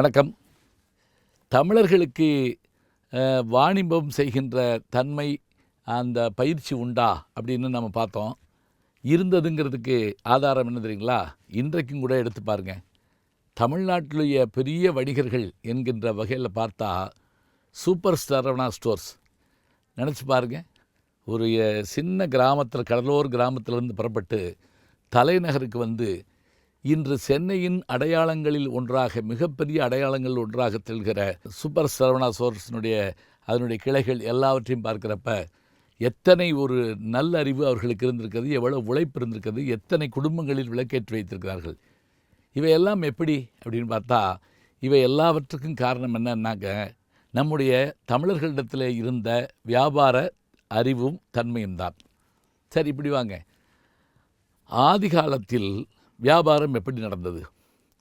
வணக்கம். தமிழர்களுக்கு வாணிபம் செய்கின்ற தன்மை அந்த பயிற்சி உண்டா? அப்படின்னு நம்ம பார்த்தோம். இருந்ததுங்கிறதுக்கு ஆதாரம் என்ன தெரியுங்களா? இன்றைக்கும் கூட எடுத்து பாருங்க. தமிழ்நாட்டிலுடைய பெரிய வணிகர்கள் என்கின்ற வகையில் பார்த்தா சூப்பர் ஸ்டாரவனா ஸ்டோர்ஸ். நினச்சி பாருங்க. ஒரு சின்ன கிராமத்தில் கடலோர் கிராமத்திலேருந்து புறப்பட்டு தலைநகருக்கு வந்து இன்று சென்னையின் அடையாளங்களில் ஒன்றாக மிகப்பெரிய அடையாளங்கள் ஒன்றாக திகழ்கிற சூப்பர் சரவணா சோர்ஸினுடைய அதனுடைய கிளைகள் எல்லாவற்றையும் பார்க்குறப்ப எத்தனை ஒரு நல்ல அறிவு அவர்களுக்கு இருந்திருக்கிறது எவ்வளவு உழைப்பு இருந்திருக்கிறது எத்தனை குடும்பங்களில் விளக்கேற்றி வைத்திருக்கிறார்கள். இவையெல்லாம் எப்படி அப்படின்னு பார்த்தா இவை எல்லாவற்றுக்கும் காரணம் என்னன்னாக்க நம்முடைய தமிழர்களிடத்தில் இருந்த வியாபார அறிவும் தன்மையும் தான். சரி இப்படி வாங்க. ஆதி காலத்தில் வியாபாரம் எப்படி நடந்தது?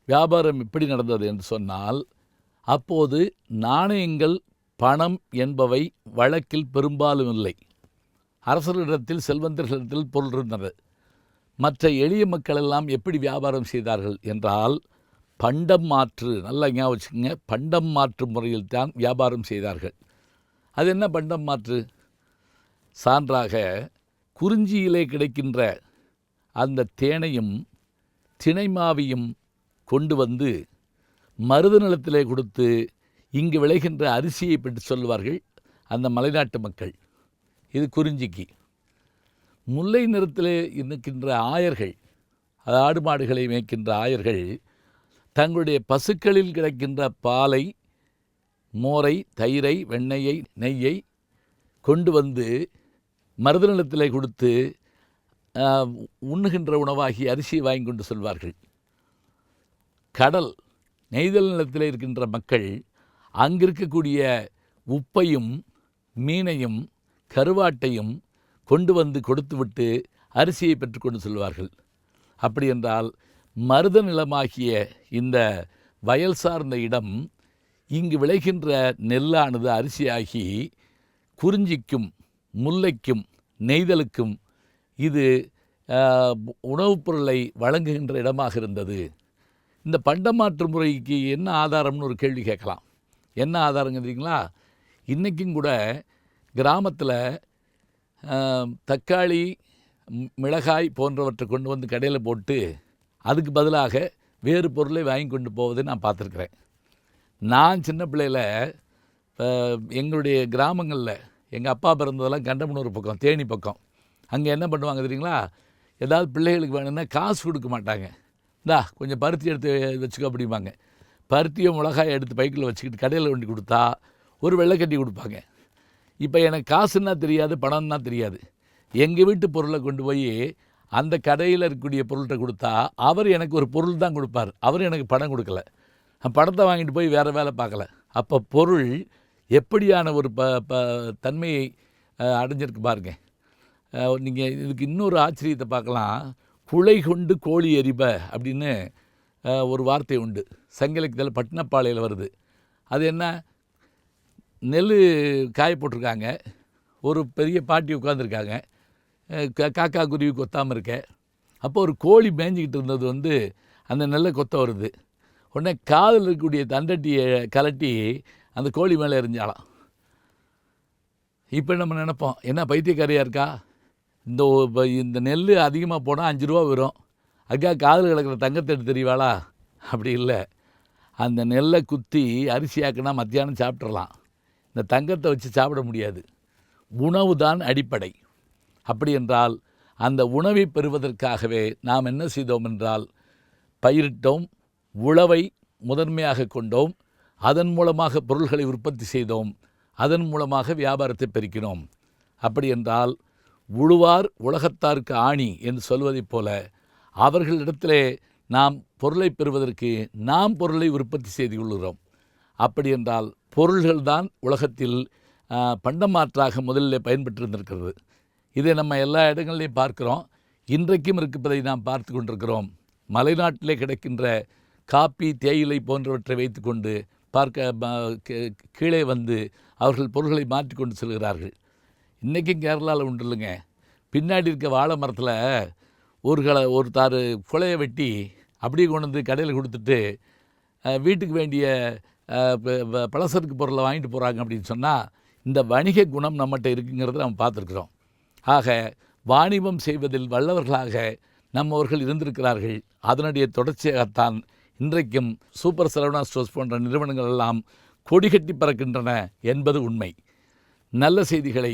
வியாபாரம் எப்படி நடந்தது என்று சொன்னால் அப்போது நாணயங்கள் பணம் என்பவை வழக்கில் பெரும்பாலும் இல்லை. அரசர்களிடத்தில் செல்வந்தர்களிடத்தில் பொருள் இருந்தது. மற்ற எளிய மக்களெல்லாம் எப்படி வியாபாரம் செய்தார்கள் என்றால் பண்டம் மாற்று நல்லா ஞாபகம் வச்சுக்கோங்க பண்டம் மாற்று முறையில் தான் வியாபாரம் செய்தார்கள். அது என்ன பண்டம் மாற்று? சான்றாக குறிஞ்சியிலே கிடைக்கின்ற அந்த தேனையும் திணைமாவியும் கொண்டு வந்து மருத நிலத்திலே கொடுத்து இங்கு விளைகின்ற அரிசியை பற்றி சொல்வார்கள் அந்த மலைநாட்டு மக்கள். இது குறிஞ்சிக்கு. முல்லை நிறத்திலே இருக்கின்ற ஆயர்கள் அது ஆடு மாடுகளை மேய்க்கின்ற ஆயர்கள் தங்களுடைய பசுக்களில் கிடைக்கின்ற பாலை மோரை தயிரை வெண்ணெயை நெய்யை கொண்டு வந்து மருத நிலத்திலே கொடுத்து உண்ணுகின்ற உணவாகி அரிசியை வாங்கி கொண்டு செல்வார்கள். கடல் நெய்தல் நிலத்தில் இருக்கின்ற மக்கள் அங்கிருக்கக்கூடிய உப்பையும் மீனையும் கருவாட்டையும் கொண்டு வந்து கொடுத்துவிட்டு அரிசியை பெற்றுக்கொண்டு செல்வார்கள். அப்படி என்றால் மருத நிலமாகிய இந்த வயல் சார்ந்த இடம் இங்கு விளைகின்ற நெல்லானது அரிசியாகி குறிஞ்சிக்கும் முல்லைக்கும் நெய்தலுக்கும் இது உணவுப் பொருளை வழங்குகின்ற இடமாக இருந்தது. இந்த பண்டமாற்று முறைக்கு என்ன ஆதாரம்னு ஒரு கேள்வி கேட்கலாம். என்ன ஆதாரங்க இன்றைக்கும் கூட கிராமத்தில் தக்காளி மிளகாய் போன்றவற்றை கொண்டு வந்து கடையில் போட்டு அதுக்கு பதிலாக வேறு பொருளை வாங்கி கொண்டு போவதை நான் பார்த்துருக்குறேன். நான் சின்ன பிள்ளையில் எங்களுடைய கிராமங்களில் எங்கள் அப்பா பிறந்ததெல்லாம் கண்டமனூர் பக்கம் தேனி பக்கம். அங்கே என்ன பண்ணுவாங்க தெரியுங்களா? ஏதாவது பிள்ளைகளுக்கு வேணும்னா காசு கொடுக்க மாட்டாங்க. இந்தா கொஞ்சம் பருத்தி எடுத்து வச்சுக்கோ அப்படிம்பாங்க. பருத்தியோ மிளகாயை எடுத்து பைக்கில் வச்சுக்கிட்டு கடையில் வண்டி கொடுத்தா ஒரு வெள்ளைக்கட்டி கொடுப்பாங்க. இப்போ எனக்கு காசுன்னா தெரியாது பணம்னா தெரியாது. எங்கள் வீட்டு பொருளை கொண்டு போய் அந்த கடையில் இருக்கக்கூடிய பொருள்கிட்ட கொடுத்தா அவர் எனக்கு ஒரு பொருள் தான் கொடுப்பார். அவர் எனக்கு பணம் கொடுக்கல. பணத்தை வாங்கிட்டு போய் வேறு வேலை பார்க்கல. அப்போ பொருள் எப்படியான ஒரு ப ப தன்மையை அடைஞ்சிருக்கு பாருங்கள் நீங்கள் இதுக்கு இன்னொரு ஆச்சரியத்தை பார்க்கலாம். குலை கொண்டு கோழி எரிப அப்படின்னு ஒரு வார்த்தை உண்டு. சங்கிலக்கத்தில் பட்டினப்பாளையில் வருது. அது என்ன? நெல் காய போட்டிருக்காங்க. ஒரு பெரிய பாட்டி உட்காந்துருக்காங்க காக்கா குருவி கொத்தாமல் இருக்க. அப்போ ஒரு கோழி மேய்ஞ்சிக்கிட்டு இருந்தது வந்து அந்த நெல்லை கொத்த வருது. உடனே காதில் இருக்கக்கூடிய தண்டட்டியை கலட்டி அந்த கோழி மேலே எரிஞ்சாலாம் இப்போ நம்ம நினப்போம்? என்ன பைத்தியக்காரியாக இருக்கா? இந்த இந்த நெல் அதிகமாக போனால் அஞ்சு ரூபா வரும். அக்கா காதில் கிடக்கிற தங்கத்தை எடுத்து தெரியவாளா? அப்படி இல்லை. அந்த நெல்லை குத்தி அரிசியாக்குனா மத்தியானம் சாப்பிட்றலாம் இந்த தங்கத்தை வச்சு சாப்பிட முடியாது. உணவு தான் அடிப்படை. அப்படி என்றால் அந்த உணவை பெறுவதற்காகவே நாம் என்ன செய்தோம் என்றால் பயிரிட்டோம் உழவை முதன்மையாக கொண்டோம் அதன் மூலமாக பொருள்களை உற்பத்தி செய்தோம் அதன் மூலமாக வியாபாரத்தை பெருக்கினோம். அப்படி என்றால் உழுவார் உலகத்தார்க்கு ஆணி என்று சொல்வதைப் போல அவர்களிடத்திலே நாம் பொருளை பெறுவதற்கு நாம் பொருளை உற்பத்தி செய்து கொள்கிறோம். அப்படி என்றால் பொருள்கள்தான் உலகத்தில் பண்டமாற்றாக முதலில் பயன்பெற்றிருந்திருக்கிறது. இதை நம்ம எல்லா இடங்கள்லையும் பார்க்கிறோம். இன்றைக்கும் இருப்பதை நாம் பார்த்து கொண்டிருக்கிறோம். மலைநாட்டிலே கிடைக்கின்ற காப்பி தேயிலை போன்றவற்றை வைத்துக்கொண்டு பார்க்க கீழே வந்து அவர்கள் பொருள்களை மாற்றிக்கொண்டு செல்கிறார்கள். இன்றைக்கும் கேரளாவில் உண்டு இல்லைங்க. பின்னாடி இருக்க வாழை மரத்தில் ஒரு களை ஒரு தாறு குலையை வெட்டி அப்படியே கொண்டு வந்து கடையில் கொடுத்துட்டு வீட்டுக்கு வேண்டிய பலசருக்கு பொருளை வாங்கிட்டு போகிறாங்க அப்படின்னு சொன்னால் இந்த வணிக குணம் நம்மகிட்ட இருக்குங்கிறத நம்ம பார்த்துருக்குறோம். ஆக வாணிபம் செய்வதில் வல்லவர்களாக நம்மவர்கள் இருந்திருக்கிறார்கள். அதனுடைய தொடர்ச்சியாகத்தான் இன்றைக்கும் சூப்பர் சரவணா ஸ்டோர்ஸ் போன்ற நிறுவனங்கள் எல்லாம் கொடிகட்டி பறக்கின்றன என்பது உண்மை. நல்ல செய்திகளை